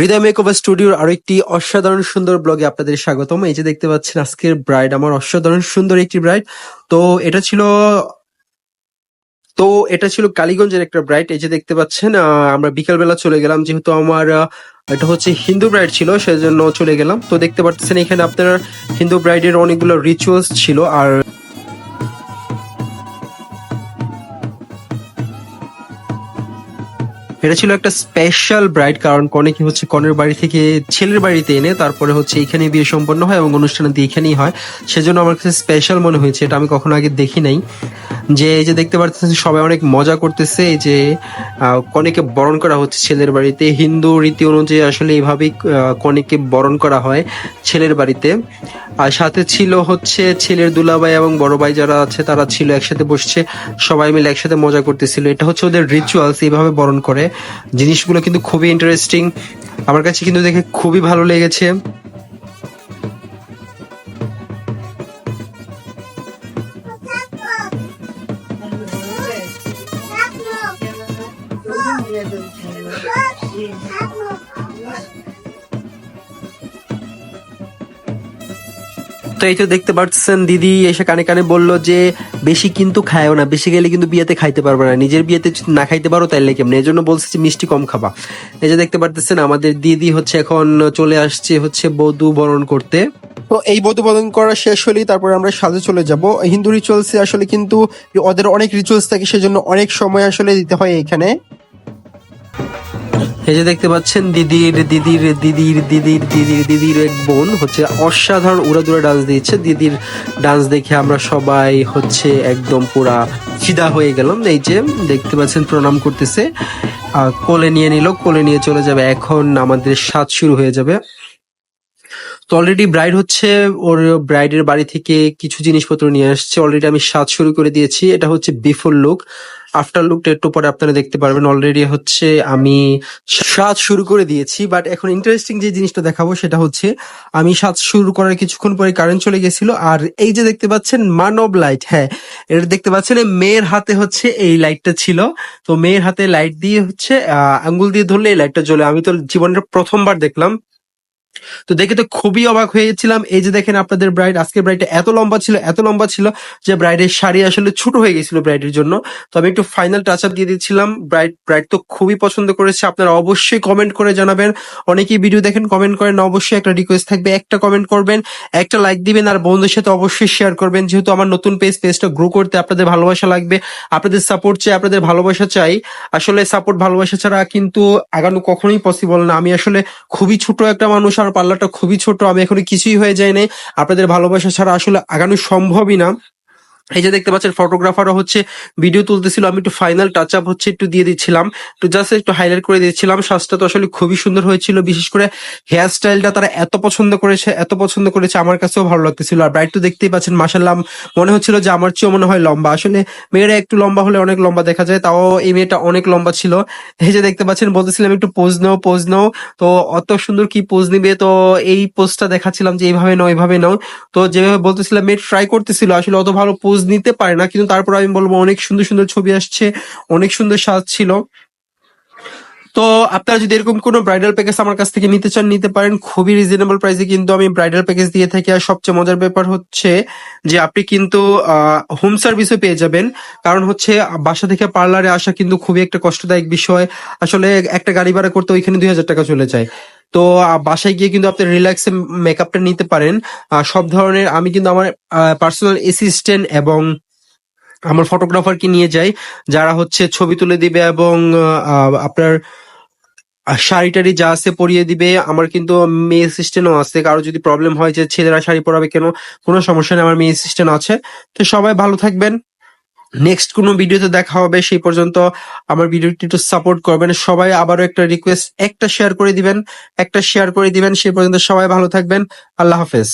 হৃদয় makeover স্টুডিওর আরও একটি অসাধারণ সুন্দর ব্লগে আপনাদের স্বাগতম। এই যে দেখতে পাচ্ছেন আজকের ব্রাইড, আমার অসাধারণ সুন্দর একটি ব্রাইড। তো এটা ছিল, তো এটা ছিল কালীগঞ্জের একটা ব্রাইড। এই যে দেখতে পাচ্ছেন আমরা বিকালবেলা চলে গেলাম, যেহেতু আমার এটা হচ্ছে হিন্দু ব্রাইড ছিল, সেজন্য চলে গেলাম। তো দেখতে পাচ্ছেন, এখানে আপনার হিন্দু ব্রাইডের অনেকগুলো রিচুয়ালস ছিল। আর এটা ছিল একটা স্পেশাল ব্রাইড কারণ কনেকে হচ্ছে কনের বাড়ি থেকে ছেলের বাড়িতে এনে তারপরে হচ্ছে এখানে বিয়ে সম্পন্ন হয় এবং অনুষ্ঠানটি এখানেই হয়। সেজন্য আমার কাছে স্পেশাল মনে হয়েছে, এটা আমি কখনো আগে দেখি নাই। যে এই যে দেখতে পাচ্ছেন সবাই অনেক মজা করতেছে, এই যে কনেকে বরণ করা হচ্ছে ছেলের বাড়িতে। হিন্দু রীতি অনুযায়ী আসলে এইভাবেই কনেকে বরণ করা হয় ছেলের বাড়িতে। আর সাথে ছিল হচ্ছে ছেলের দুলাভাই এবং বড় ভাই যারা আছে, তারা ছিল একসাথে বসছে। সবাই মিলে একসাথে মজা করতেছিল। এটা হচ্ছে ওদের রিচুয়ালস এইভাবে বরণ করে। জিনিসগুলো কিন্তু খুবই ইন্টারেস্টিং আমার কাছে কিন্তু দেখে খুবই ভালো লেগেছে। তো এই তো দেখতে পাচ্ছেন দিদি এসে কানে কানে বলল যে, বেশি কিন্তু খায়ও না, বেশি গেলে কিন্তু বিয়েতে খাইতে পারবে না, নিজের বিয়েতে না খাইতে পারো তাইলে কেমন? এই জন্য বলছে যে, মিষ্টি কম খাবা। এই যে দেখতে পারতেছেন, আমাদের দিদি হচ্ছে এখন চলে আসছে হচ্ছে বধূ বরণ করতে। তো এই বধূ বরণ করা শেষ হলেই তারপরে আমরা সাজে চলে যাব। হিন্দু রিচুয়ালসে আসলে কিন্তু ওদের অনেক রিচুয়ালস থাকে, সেজন্য অনেক সময় আসলে দিতে হয় এখানে। এই যে দেখতে পাচ্ছেন, দিদির দিদির দিদির দিদির দিদির দিদির এক বোন হচ্ছে অসাধারণ উড়াদুড়া ডান্স দিয়েছে। দিদির ডান্স দেখে আমরা সবাই হচ্ছে একদম পুরা ফিদা হয়ে গেলাম। এই যে দেখতে পাচ্ছেন, প্রণাম করতেছে। কোলে নিয়ে নিল, কোলে নিয়ে চলে যাবে। এখন আমাদের সাজ শুরু হয়ে যাবে। তো অলরেডি ব্রাইড হচ্ছে, ওর ব্রাইডের বাড়ি থেকে কিছু জিনিসপত্র নিয়ে আসছে। অলরেডি আমি সাজ শুরু করে দিয়েছি। এটা হচ্ছে বিফোর লুক আফটার লুকটা একটু পরে আপনারা দেখতে পারবেন অলরেডি হচ্ছে আমি সাজ শুরু করে দিয়েছি। বাট এখন ইন্টারেস্টিং যে জিনিসটা দেখাবো সেটা হচ্ছে, আমি সাজ শুরু করার কিছুক্ষণ পরে কারেন্ট চলে গেছিল। আর এই যে দেখতে পাচ্ছেন, মানব লাইট হ্যাঁ এটা দেখতে পাচ্ছেন মেয়ের হাতে হচ্ছে এই লাইটটা ছিল। তো মেয়ের হাতে লাইট দিয়ে হচ্ছে আঙ্গুল দিয়ে ধরলে এই লাইটটা জ্বলে। আমি তো জীবনের প্রথমবার দেখলাম। তো দেখে তো খুবই অবাক হয়েছিলাম এই যে দেখেন আপনাদের ব্রাইড আজকে ব্রাইডটা এত লম্বা ছিল, এত লম্বা ছিল যে ব্রাইডের শাড়ি আসলে ছোট হয়ে গেছিল ব্রাইডের জন্য। তো আমি একটু ফাইনাল টাচ আপ দিয়ে দিচ্ছিলাম। ব্রাইড ব্রাইড তো খুবই পছন্দ করেছে, আপনারা অবশ্যই কমেন্ট করে জানাবেন। অনেকেই ভিডিও দেখেন কমেন্ট করেন, অবশ্যই একটা রিকোয়েস্ট থাকবে, একটা কমেন্ট করবেন, একটা লাইক দিবেন, আর বন্ধুদের সাথে অবশ্যই শেয়ার করবেন। যেহেতু আমার নতুন পেজ পেজটা গ্রো করতে আপনাদের ভালোবাসা লাগবে, আপনাদের সাপোর্ট চাই, আপনাদের ভালোবাসা চাই। আসলে সাপোর্ট ভালোবাসা ছাড়া কিন্তু আগানো কখনোই পসিবল না। আমি আসলে খুবই ছোট একটা মানুষ আর পাল্লাটা খুবই ছোট, আমি এখনও কিছুই হয়ে যায়নি আপনাদের ভালোবাসা ছাড়া আসলে আগানো সম্ভবই না। এই যে দেখতে পাচ্ছেন ফটোগ্রাফারও হচ্ছে ভিডিও তুলতেছিল। আমি একটু ফাইনাল টাচ আপ হচ্ছে একটু দিয়ে দিচ্ছিলাম। একটু জাস্ট একটু হাইলাইট করে দিচ্ছিলাম। সাজটা তো আসলে খুবই সুন্দর হয়েছিল। বিশেষ করে হেয়ার স্টাইলটা তারা এত পছন্দ করেছে, এত পছন্দ করেছে, আমার কাছেও ভালো লাগতেছিল। আর ব্রাইট তো দেখতেই পাচ্ছেন মাসাল্লাম মনে হচ্ছিল যে আমার চেয়েও মনে হয় লম্বা। আসলে মেয়েরা একটু লম্বা হলে অনেক লম্বা দেখা যায়, তাও এই মেয়েটা অনেক লম্বা ছিল। এই যে দেখতে পাচ্ছেন, বলতেছিলাম একটু পোজ নাও পোজ নাও। তো অত সুন্দর কি পোজ নিবে? তো এই পোজটা দেখাচ্ছিলাম যে এইভাবে নাও এইভাবে নাও। তো যেভাবে বলতেছিলাম, মেয়ে ট্রাই করতেছিল। আসলে অত ভালো পোজ নিতে পারে না, কিন্তু তারপর আমি বলব অনেক সুন্দর সুন্দর ছবি আসছে, অনেক সুন্দর সাজ ছিল। তো আপনারা যদি এরকম কোনো ব্রাইডাল প্যাকেজ আমার কাছ থেকে নিতে চান, নিতে পারেন। খুবই রিজনেবল প্রাইসে কিন্তু আমি ব্রাইডাল প্যাকেজ দিয়ে থাকি। আর সবচেয়ে মজার ব্যাপার হচ্ছে যে আপনি কিন্তু হোম সার্ভিসও পেয়ে যাবেন। কারণ হচ্ছে বাসা থেকে পার্লারে আসা কিন্তু খুবই একটা কষ্টদায়ক বিষয়। আসলে একটা গাড়ি ভাড়া করতে ওইখানে দুই হাজার টাকা চলে যায়। তো বাসায় গিয়ে কিন্তু আপনি রিল্যাক্সে মেকআপটা নিতে পারেন। সব ধরনের, আমি কিন্তু আমার পার্সোনাল অ্যাসিস্ট্যান্ট এবং আমার ফটোগ্রাফারকে নিয়ে যাই, যারা হচ্ছে ছবি তুলে দিবে এবং আপনার শাড়ি টাড়ি যা আছে পরিয়ে দিবে। আমার কিন্তু মেয়ে অ্যাসিস্ট্যান্টও আছে। কারও যদি প্রবলেম হয় যে ছেলেরা শাড়ি পরাবে কেন? কোনো সমস্যা নেই, আমার মেয়ে অ্যাসিস্ট্যান্ট আছে। তো সবাই ভালো থাকবেন। নেক্সট কোনো ভিডিওতে দেখা হবে, সেই পর্যন্ত আমার ভিডিওটি একটু সাপোর্ট করবেন। সবাই আবারও একটা রিকোয়েস্ট একটা শেয়ার করে দিবেন, একটা শেয়ার করে দিবেন, সেই পর্যন্ত সবাই ভালো থাকবেন। আল্লাহ হাফেজ।